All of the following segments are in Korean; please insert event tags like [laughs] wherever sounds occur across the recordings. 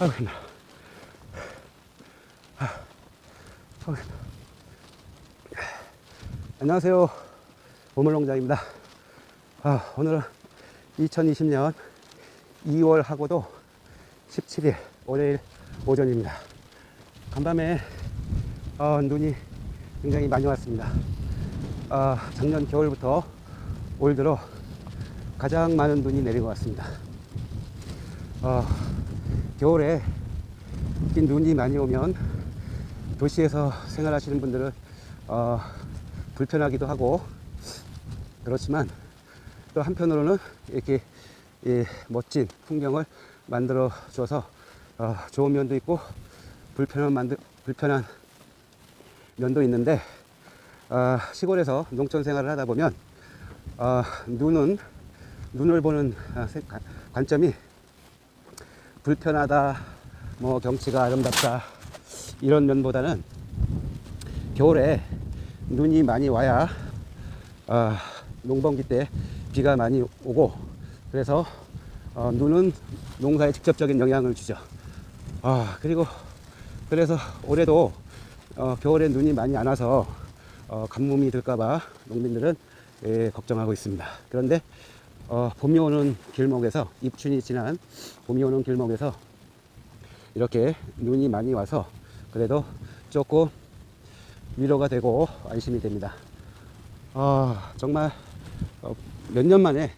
아이고, 힘들어. 아, 아이고, 힘들어. 안녕하세요. 보물농장입니다. 아, 오늘은 2020년 2월하고도 17일, 월요일 오전입니다. 간밤에 어, 눈이 굉장히 많이 왔습니다. 어, 작년 겨울부터 올 들어 가장 많은 눈이 내린 것 같습니다. 어, 겨울에 이 눈이 많이 오면 도시에서 생활하시는 분들은 어, 불편하기도 하고 그렇지만 또 한편으로는 이렇게 이 멋진 풍경을 만들어 줘서 어, 좋은 면도 있고 불편한 만들 불편한 면도 있는데 어, 시골에서 농촌 생활을 하다 보면 어, 눈은 눈을 보는 아, 관점이 불편하다, 뭐 경치가 아름답다 이런 면보다는 겨울에 눈이 많이 와야 아, 농번기 때 비가 많이 오고 그래서 어, 눈은 농사에 직접적인 영향을 주죠. 아 그리고 그래서 올해도 어, 겨울에 눈이 많이 안 와서 어, 가뭄이 들까봐 농민들은 예, 걱정하고 있습니다. 그런데 어, 봄이 오는 길목에서 입춘이 지난 봄이 오는 길목에서 이렇게 눈이 많이 와서 그래도 조금 위로가 되고 안심이 됩니다. 아 정말 어, 몇년 만에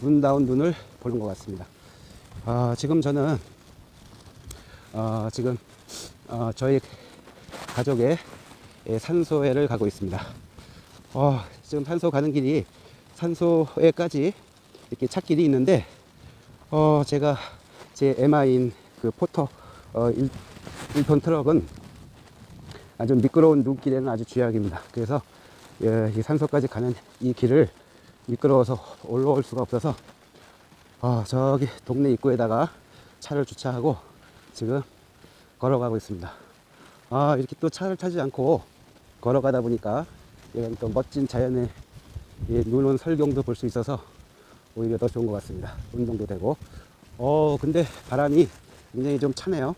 눈다운 눈을 보는 것 같습니다. 아 지금 저는 어, 지금 어, 저희 가족의 예, 산소회를 가고 있습니다. 어, 지금 산소 가는 길이 산소회까지 이렇게 찻길이 있는데 어, 제가 제 MI인 그 포터 어, 1, 1톤 트럭은 아주 미끄러운 눈길에는 아주 쥐약입니다. 그래서 예, 이 산소까지 가는 이 길을 미끄러워서 올라올 수가 없어서 어, 저기 동네 입구에다가 차를 주차하고 지금 걸어가고 있습니다. 아, 이렇게 또 차를 타지 않고 걸어가다 보니까 이런 또 멋진 자연의 이 눈온 설경도 볼 수 있어서 오히려 더 좋은 것 같습니다. 운동도 되고. 어, 근데 바람이 굉장히 좀 차네요.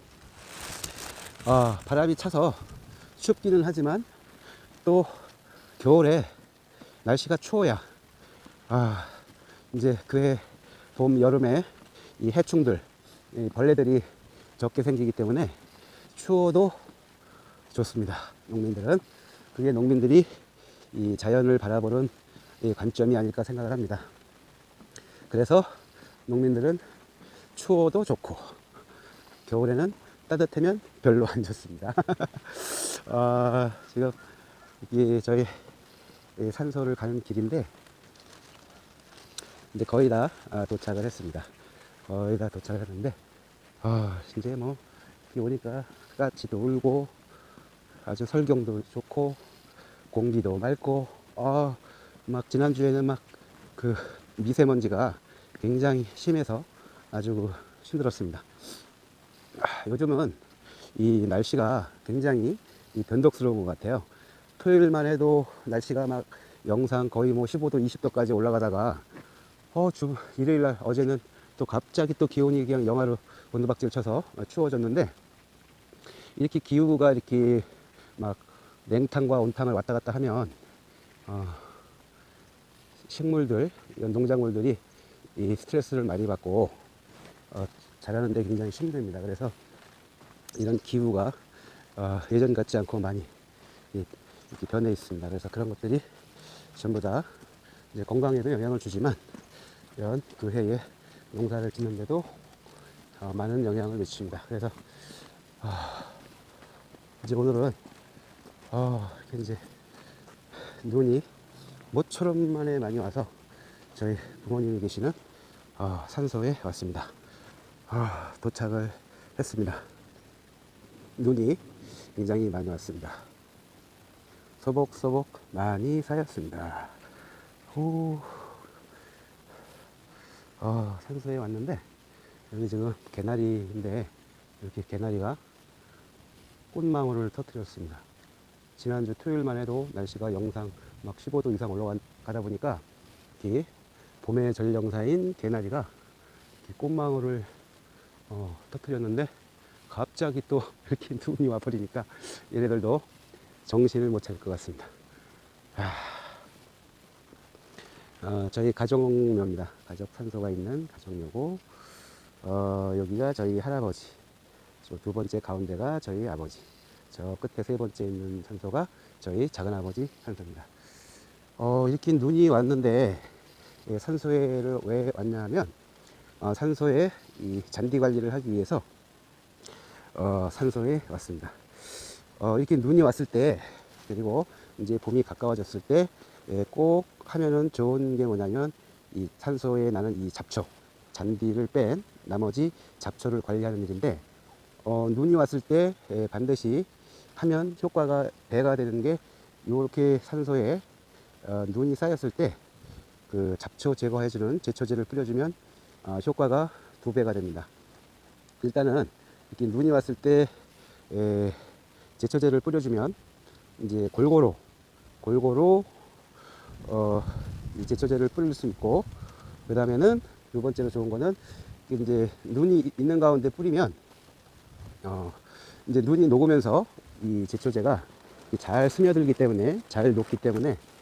아, 바람이 차서 춥기는 하지만 또 겨울에 날씨가 추워야 아, 이제 그해 봄, 여름에 이 해충들, 이 벌레들이 적게 생기기 때문에 추워도 좋습니다. 농민들은. 그게 농민들이 이 자연을 바라보는 이 관점이 아닐까 생각을 합니다. 그래서 농민들은 추워도 좋고 겨울에는 따뜻하면 별로 안 좋습니다. 아, [laughs] 지금 이 저희 이 산소를 가는 길인데 이제 거의 다 아, 도착을 했습니다. 거의 다 도착을 했는데 아, 이제 뭐비 오니까 까치도 울고 아주 설경도 좋고 공기도 맑고 아, 막 지난주에는 막 그 미세먼지가 굉장히 심해서 아주 힘들었습니다. 아, 요즘은 이 날씨가 굉장히 이 변덕스러운 것 같아요. 토요일만 해도 날씨가 막 영상 거의 뭐 15도, 20도까지 올라가다가 어, 주, 일요일 날 어제는 또 갑자기 또 기온이 그냥 영하로 온도박질 쳐서 추워졌는데 이렇게 기후가 이렇게 막 냉탕과 온탕을 왔다 갔다 하면 어, 식물들, 농작물들이 이 스트레스를 많이 받고 어, 자라는데 굉장히 힘듭니다. 그래서 이런 기후가 어, 예전 같지 않고 많이 이- 이렇게 변해 있습니다. 그래서 그런 것들이 전부 다 이제 건강에도 영향을 주지만 이런 그 해에 농사를 짓는데도 어, 많은 영향을 미칩니다. 그래서 아, 이제 오늘은 어, 이제 눈이 모처럼 만에 많이 와서 저희 부모님이 계시는 어, 산소에 왔습니다. 아, 도착을 했습니다. 눈이 굉장히 많이 왔습니다. 소복소복 많이 쌓였습니다. 오, 아, 산소에 왔는데 여기 지금 개나리인데 이렇게 개나리가 꽃망울을 터뜨렸습니다. 지난주 토요일만 해도 날씨가 영상 막 15도 이상 올라가다 보니까 이 봄의 전령사인 개나리가 이 꽃망울을 어, 터뜨렸는데 갑자기 또 [laughs] 이렇게 눈이 와버리니까 얘네들도 정신을 못 차릴 것 같습니다. 아, 어, 저희 가정묘입니다. 가족 산소가 있는 가정묘고, 어, 여기가 저희 할아버지, 저두 번째 가운데가 저희 아버지, 저 끝에 세 번째 있는 산소가 저희 작은아버지 산소입니다. 어, 이렇게 눈이 왔는데, 예, 산소에를 왜 왔냐 하면, 어, 산소에 이 잔디 관리를 하기 위해서 어, 산소에 왔습니다. 어, 이렇게 눈이 왔을 때 그리고 이제 봄이 가까워졌을 때꼭 하면은 좋은 게 뭐냐면 이 산소에 나는 이 잡초 잔디를 뺀 나머지 잡초를 관리하는 일인데 어, 눈이 왔을 때 예, 반드시 하면 효과가 배가 되는 게 이렇게 산소에 어, 눈이 쌓였을 때 그 잡초 제거해주는 제초제를 뿌려주면 아, 효과가 두 배가 됩니다. 일단은 이렇게 눈이 왔을 때 에, 제초제를 뿌려주면 이제 골고루 골고루 어, 이 제초제를 뿌릴 수 있고 그 다음에는 두 번째로 좋은 거는 이제 눈이 있는 가운데 뿌리면 어, 이제 눈이 녹으면서 이 제초제가 잘 스며들기 때문에 잘 녹기 때문에 아,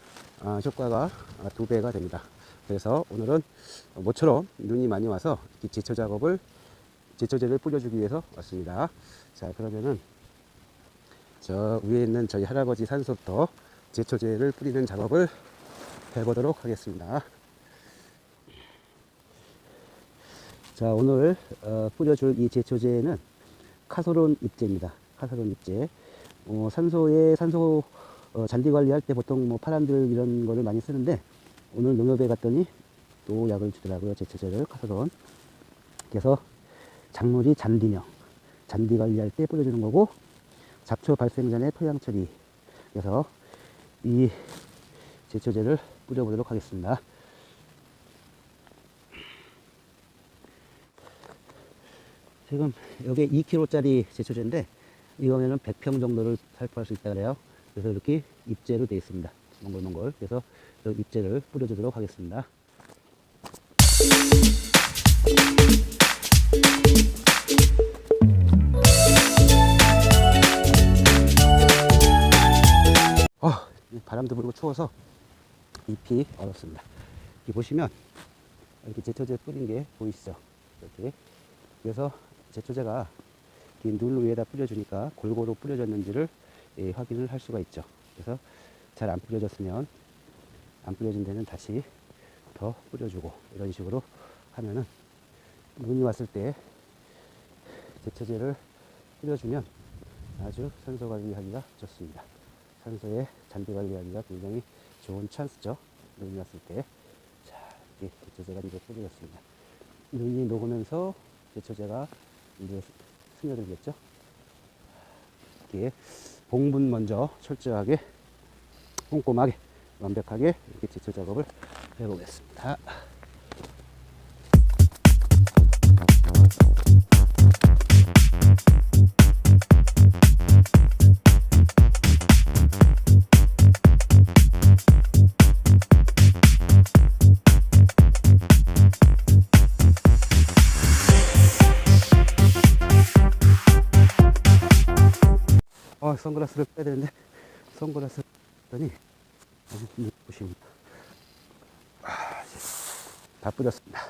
효과가 아, 두 배가 됩니다. 그래서 오늘은 모처럼 눈이 많이 와서 제초 작업을 제초제를 뿌려주기 위해서 왔습니다. 자 그러면은 저 위에 있는 저희 할아버지 산소부터 제초제를 뿌리는 작업을 해보도록 하겠습니다. 자 오늘 어, 뿌려줄 이 제초제는 카소론 잎제입니다. 카소론 잎제. 어, 산소에 산소 어, 잔디 관리할 때 보통 뭐 파란들 이런 거를 많이 쓰는데 오늘 농협에 갔더니 또 약을 주더라고요. 제초제를 카소론. 그래서 작물이 잔디명 잔디 관리할 때 뿌려주는 거고 잡초 발생 전에 토양 처리. 그래서 이 제초제를 뿌려보도록 하겠습니다. 지금 여기 2kg짜리 제초제인데 이거면은 100평 정도를 살포할 수 있다 그래요. 그래서 이렇게 입제로 되어 있습니다. 몽골몽골. 그래서 이 입제를 뿌려주도록 하겠습니다. 아, 바람도 불고 추워서 잎이 얼었습니다. 여기 보시면 이렇게 제초제 뿌린 게 보이시죠? 이렇게. 그래서 제초제가 이눈 위에다 뿌려주니까 골고루 뿌려졌는지를 예, 확인을 할 수가 있죠. 그래서 잘 안 뿌려졌으면 안 뿌려진 데는 다시 더 뿌려주고 이런 식으로 하면은 눈이 왔을 때 제초제를 뿌려주면 아주 산소 관리하기가 좋습니다. 산소에 잔디 관리하기가 굉장히 좋은 찬스죠. 눈이 왔을 때. 자, 이렇게 제초제가 이제 뿌려졌습니다. 눈이 녹으면서 제초제가 이제 스며들겠죠. 이렇게 봉분 먼저 철저하게 꼼꼼하게 완벽하게 이렇게 제초 작업을 해보겠습니다. 선글라스를 빼야 되는데 선글라스 뺐더니 아주 눈부십니다. 아, 다 뿌렸습니다.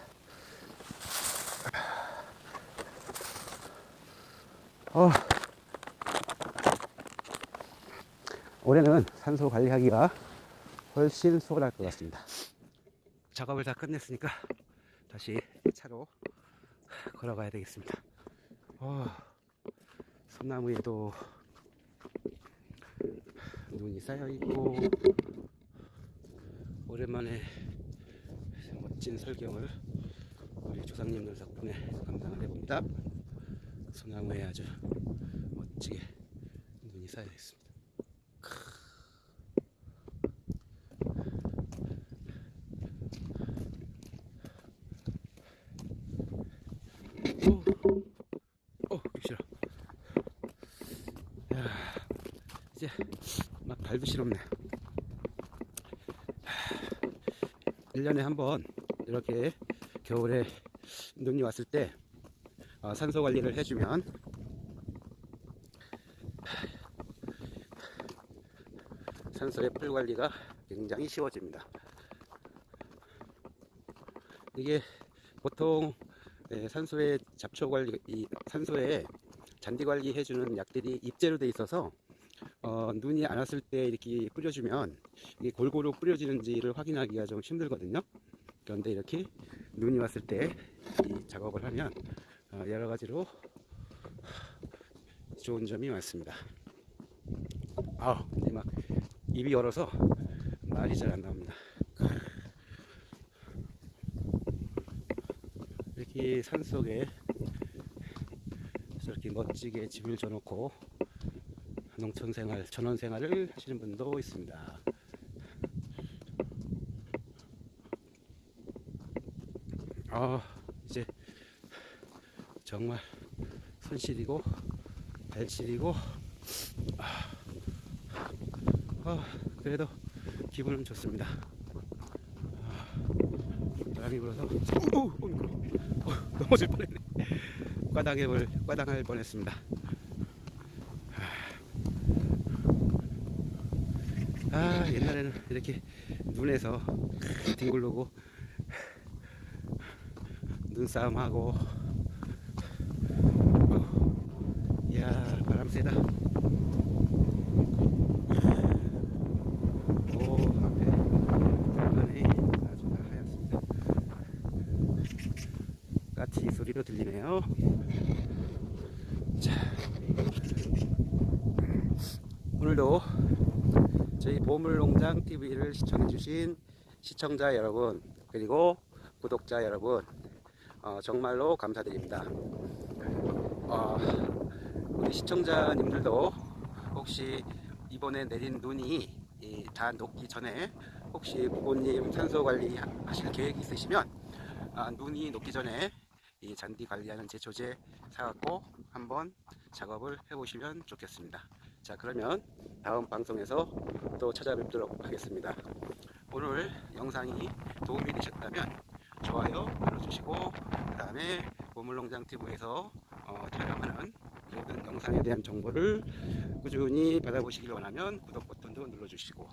어, 올해는 산소 관리하기가 훨씬 수월할 것 같습니다. 작업을 다 끝냈으니까 다시 차로 걸어가야 되겠습니다. 어, 소나무에도 눈이 쌓여 있고 오랜만에 멋진 설경을 우리 조상님들 덕분에 감상을 해봅니다. 소나무에 아주 멋지게 눈이 쌓여 있습니다. 오, 어, 싫어. 야, 이제 막 발도 시렵네. 1년에 한 번 이렇게 겨울에 눈이 왔을 때 어, 산소 관리를 해주면 산소의 풀 관리가 굉장히 쉬워집니다. 이게 보통 예, 산소의 잡초 관리, 이 산소의 잔디 관리 해주는 약들이 입재로 돼 있어서 어, 눈이 안 왔을 때 이렇게 뿌려주면 이게 골고루 뿌려지는지를 확인하기가 좀 힘들거든요. 그런데 이렇게 눈이 왔을 때 이 작업을 하면 어, 여러 가지로 좋은 점이 많습니다. 아, 근데 막 입이 열어서 말이 잘 안 나옵니다. 이렇게 산 속에 저렇게 멋지게 집을 져놓고 농촌 생활, 전원 생활을 하시는 분도 있습니다. 아, 이제 정말 손 시리고 발 시리고 아, 아, 그래도 기분은 좋습니다. 아, 바람이 불어서 오, 오, 오, 넘어질 뻔했네. 과당을 과당할 뻔했습니다. 아 옛날에는 이렇게 눈에서 뒹굴르고 눈싸움하고. 어, 이야 바람 세다. 오 앞에 들판이 아주 다 하얗습니다. 까치 소리도 들리네요. 자 오늘도 저희 보물농장 TV를 시청해주신 시청자 여러분 그리고 구독자 여러분 어, 정말로 감사드립니다. 어, 우리 시청자님들도 혹시 이번에 내린 눈이 이, 다 녹기 전에 혹시 부모님 산소 관리 하- 하실 계획이 있으시면 아, 눈이 녹기 전에 이 잔디 관리하는 제초제 사갖고 한번 작업을 해보시면 좋겠습니다. 자 그러면 다음 방송에서 또 찾아뵙도록 하겠습니다. 오늘 영상이 도움이 되셨다면 좋아요 눌러주시고 그 다음에 보물농장 TV에서 어, 촬영하는 모든 영상에 대한 정보를 꾸준히 받아보시길 원하면 구독 버튼도 눌러주시고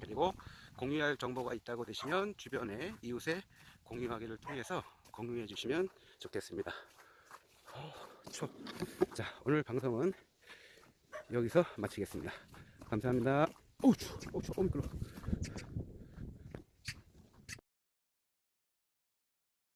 그리고 공유할 정보가 있다고 되시면 주변에 이웃에 공유하기를 통해서 공유해 주시면 좋겠습니다. 어. 자 오늘 방송은 여기서 마치겠습니다. 감사합니다. 어우 추워, 어우 어우 미끄러워.